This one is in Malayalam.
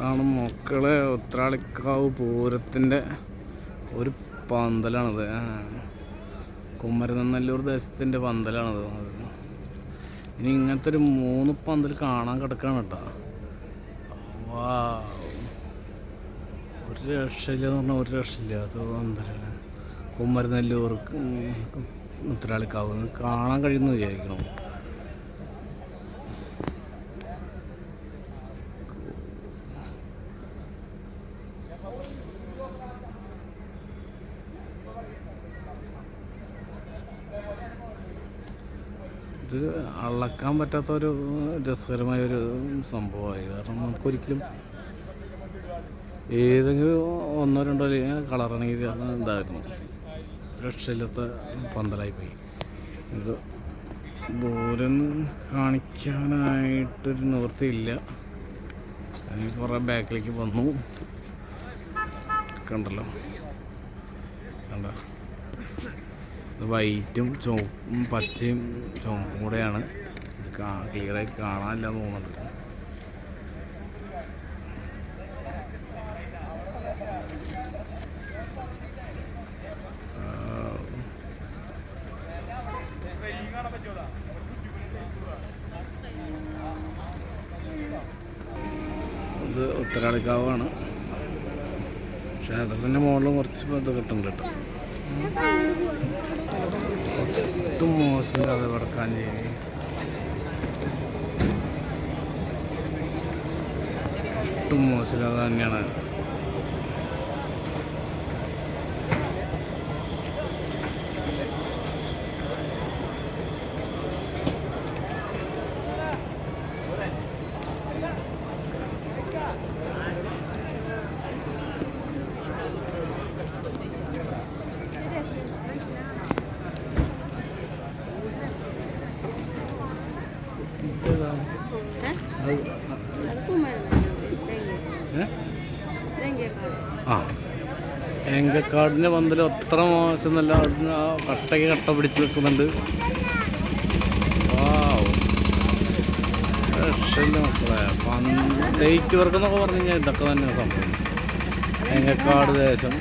ആണ് മക്കളെ ഉത്രാളിക്കാവ് പൂരത്തിന്റെ ഒരു പന്തലാണത്. കുമരനെല്ലൂർ ദേശത്തിന്റെ പന്തലാണത്. ഇനി ഇങ്ങനത്തെ ഒരു മൂന്ന് പന്തൽ കാണാൻ കിടക്കാണ് കേട്ടോ. വാ ഒരു രക്ഷയില്ല എന്ന് പറഞ്ഞാൽ ഒരു രക്ഷയില്ല. അത് പന്തലാണ്. കുമരനെല്ലൂർ ഉത്രാളിക്കാവ് കാണാൻ കഴിയുമെന്ന് വിചാരിക്കണം ഇത് അളക്കാൻ പറ്റാത്ത ഒരു രസകരമായ ഒരു സംഭവമായി. കാരണം നമുക്കൊരിക്കലും ഏതെങ്കിലും ഒന്നോ രണ്ടോ കളറാണെങ്കിൽ ഇതായിരുന്നു. രക്ഷയില്ലാത്ത പന്തലായി പോയി ഇത് ദൂരം കാണിക്കാനായിട്ടൊരു നിവൃത്തിയില്ല. ഞാൻ കുറേ ബാക്കിലേക്ക് വന്നു. കണ്ടല്ലോ. കണ്ട? വൈറ്റും ചുവപ്പും പച്ചയും ചുവപ്പും കൂടെയാണ് ക്ലിയറായിട്ട് കാണാനില്ല തോന്നുന്നത്. ഇത് ഉത്തരാളിക്കാവാണ്. ക്ഷേത്രത്തിന്റെ മുകളിൽ കുറച്ച് കിട്ടുന്നുണ്ട് കേട്ടോ. ഒട്ടും മോശമില്ലാതെ വടക്കാഞ്ചേരി ഒട്ടും മോശമില്ലാതെ തന്നെയാണ്. ആ. എങ്കക്കാടിന്റെ പന്തൽ അത്ര മോശം നല്ല കട്ടയ്ക്ക് കട്ട പിടിച്ച് വാവ്. രക്ഷയില്ല മക്കളെ. ഡേറ്റ് വർക്ക് എന്നൊക്കെ പറഞ്ഞു കഴിഞ്ഞാൽ ഇതൊക്കെ തന്നെയാണ് സംഭവം. എങ്കക്കാട് ദേശം.